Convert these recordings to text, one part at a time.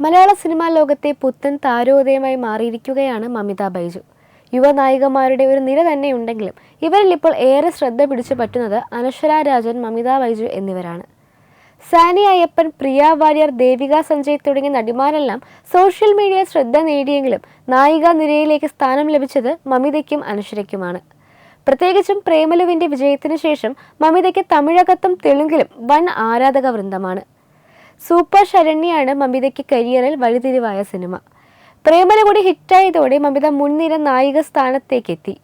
മലയാള cinema ലോകത്തെ പുത്തൻ താരോദയമായി മാറിയിരിക്കുകയാണ് മമിത ബൈജു. യുവനായികമാരുടെ ഒരു നിര തന്നെ ഉണ്ടെങ്കിലും ഇവരിൽ ഇപ്പോൾ ഏറെ ശ്രദ്ധ പിടിച്ചു പറ്റുന്നത് അനശ്വര രാജൻ മമിത ബൈജു എന്നിവരാണ്. സാനി അയ്യപ്പൻ പ്രിയ വാര്യർ ദേവിക സഞ്ജയ് തുടങ്ങിയ നടിമാരെല്ലാം സോഷ്യൽ മീഡിയ ശ്രദ്ധ നേടിയെങ്കിലും നായിക നിരയിലേക്ക് സ്ഥാനം ലഭിച്ചത് മമിതയ്ക്കും അനശ്വരയ്ക്കുമാണ്. പ്രത്യേകിച്ചും പ്രേമലുവിന്റെ വിജയത്തിന് ശേഷം മമിതയ്ക്ക് തമിഴകത്തും തെലുങ്കിലും വൻ ആരാധക വൃന്ദമാണ് സൂപ്പർ ശരണ്യാണ് മമിതയ്ക്ക് കരിയറിൽ വഴിതിരിവായ സിനിമ. പ്രേമല കൂടി ഹിറ്റായതോടെ മമിത മുൻനിര നായിക സ്ഥാനത്തേക്കെത്തി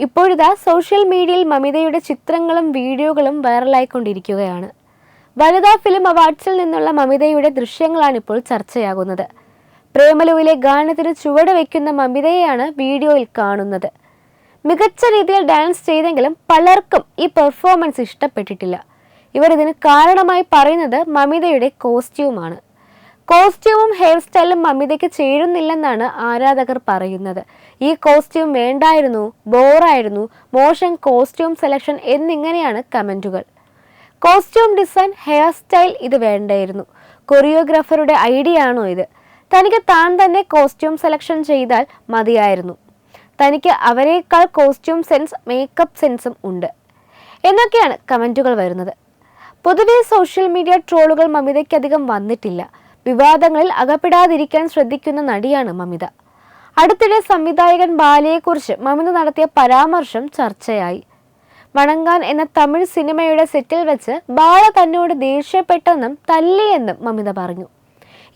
ഇപ്പോഴിതാ സോഷ്യൽ മീഡിയയിൽ മമിതയുടെ ചിത്രങ്ങളും വീഡിയോകളും വൈറലായിക്കൊണ്ടിരിക്കുകയാണ്. വനിതാ ഫിലിം അവാർഡ്സിൽ നിന്നുള്ള മമിതയുടെ ദൃശ്യങ്ങളാണ് ഇപ്പോൾ ചർച്ചയാകുന്നത്. പ്രേമലുവിലെ ഗാനത്തിന് ചുവട് വയ്ക്കുന്ന മമിതയെയാണ് വീഡിയോയിൽ കാണുന്നത്. മികച്ച രീതിയിൽ ഡാൻസ് ചെയ്തെങ്കിലും പലർക്കും ഈ പെർഫോമൻസ് ഇഷ്ടപ്പെട്ടിട്ടില്ല. ഇവർ ഇതിന് കാരണമായി പറയുന്നത് മമിതയുടെ കോസ്റ്റ്യൂമാണ്. കോസ്റ്റ്യൂമും ഹെയർ സ്റ്റൈലും മമിതയ്ക്ക് ചേരുന്നില്ലെന്നാണ് ആരാധകർ പറയുന്നത്. ഈ കോസ്റ്റ്യൂം വേണ്ടായിരുന്നു ബോറായിരുന്നു മോശം കോസ്റ്റ്യൂം സെലക്ഷൻ എന്നിങ്ങനെയാണ് കമന്റുകൾ കോസ്റ്റ്യൂം ഡിസൈൻ ഹെയർ സ്റ്റൈൽ ഇത് വേണ്ടായിരുന്നു. കൊറിയോഗ്രാഫറുടെ ഐഡിയ ആണോ ഇത്? തനിക്ക് താൻ തന്നെ കോസ്റ്റ്യൂം സെലക്ഷൻ ചെയ്താൽ മതിയായിരുന്നു. തനിക്ക് അവരെക്കാൾ കോസ്റ്റ്യൂം സെൻസ് മേക്കപ്പ് സെൻസും ഉണ്ട്. എന്നൊക്കെയാണ് കമന്റുകൾ വരുന്നത്. പൊതുവെ സോഷ്യൽ മീഡിയ ട്രോളുകൾ മമിതയ്ക്കധികം വന്നിട്ടില്ല. വിവാദങ്ങളിൽ അകപ്പെടാതിരിക്കാൻ ശ്രദ്ധിക്കുന്ന നടിയാണ് മമിത. അടുത്തിടെ സംവിധായകൻ ബാലയെക്കുറിച്ച് മമിത നടത്തിയ പരാമർശം ചർച്ചയായി. വണങ്കാൻ എന്ന തമിഴ് സിനിമയുടെ സെറ്റിൽ വെച്ച് ബാല തന്നോട് ദേഷ്യപ്പെട്ടെന്നും തല്ലിയെന്നും മമിത പറഞ്ഞു.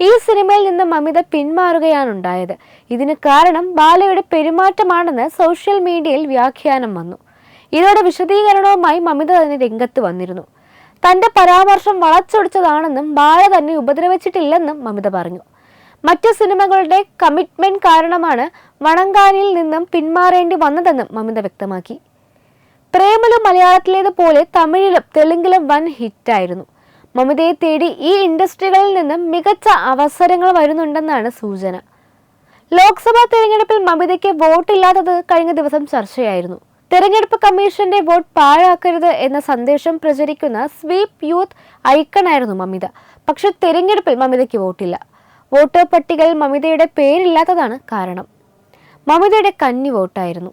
ഈ സിനിമയിൽ നിന്ന് മമിത പിന്മാറുകയാണ് ഉണ്ടായത്. ഇതിന് കാരണം ബാലയുടെ പെരുമാറ്റമാണെന്ന് സോഷ്യൽ മീഡിയയിൽ വ്യാഖ്യാനം വന്നു. ഇതോടെ വിശദീകരണവുമായി മമിത തന്നെ രംഗത്ത് വന്നിരുന്നു. തന്റെ പരാമർശം വളച്ചൊടിച്ചതാണെന്നും ബാല തന്നെ ഉപദ്രവിച്ചിട്ടില്ലെന്നും മമിത പറഞ്ഞു. മറ്റു സിനിമകളുടെ കമ്മിറ്റ്മെന്റ് കാരണമാണ് വണങ്കാനിൽ നിന്നും പിന്മാറേണ്ടി വന്നതെന്നും മമിത വ്യക്തമാക്കി. പ്രേമലു മലയാളത്തിലേതുപോലെ തമിഴിലും തെലുങ്കിലും വൻ ഹിറ്റായിരുന്നു. മമിതയെ തേടി ഈ ഇൻഡസ്ട്രികളിൽ നിന്നും മികച്ച അവസരങ്ങൾ വരുന്നുണ്ടെന്നാണ് സൂചന. ലോക്സഭാ തെരഞ്ഞെടുപ്പിൽ മമിതയ്ക്ക് വോട്ടില്ലാത്തത് കഴിഞ്ഞ ദിവസം ചർച്ചയായിരുന്നു. തെരഞ്ഞെടുപ്പ് കമ്മീഷന്റെ വോട്ട് പാഴാക്കരുത് എന്ന സന്ദേശം പ്രചരിക്കുന്ന സ്വീപ് യൂത്ത് ഐക്കണായിരുന്നു മമിത. പക്ഷെ തെരഞ്ഞെടുപ്പിൽ മമിതയ്ക്ക് വോട്ടില്ല. വോട്ടർ പട്ടികയിൽ മമിതയുടെ പേരില്ലാത്തതാണ് കാരണം. മമിതയുടെ കന്നി വോട്ടായിരുന്നു.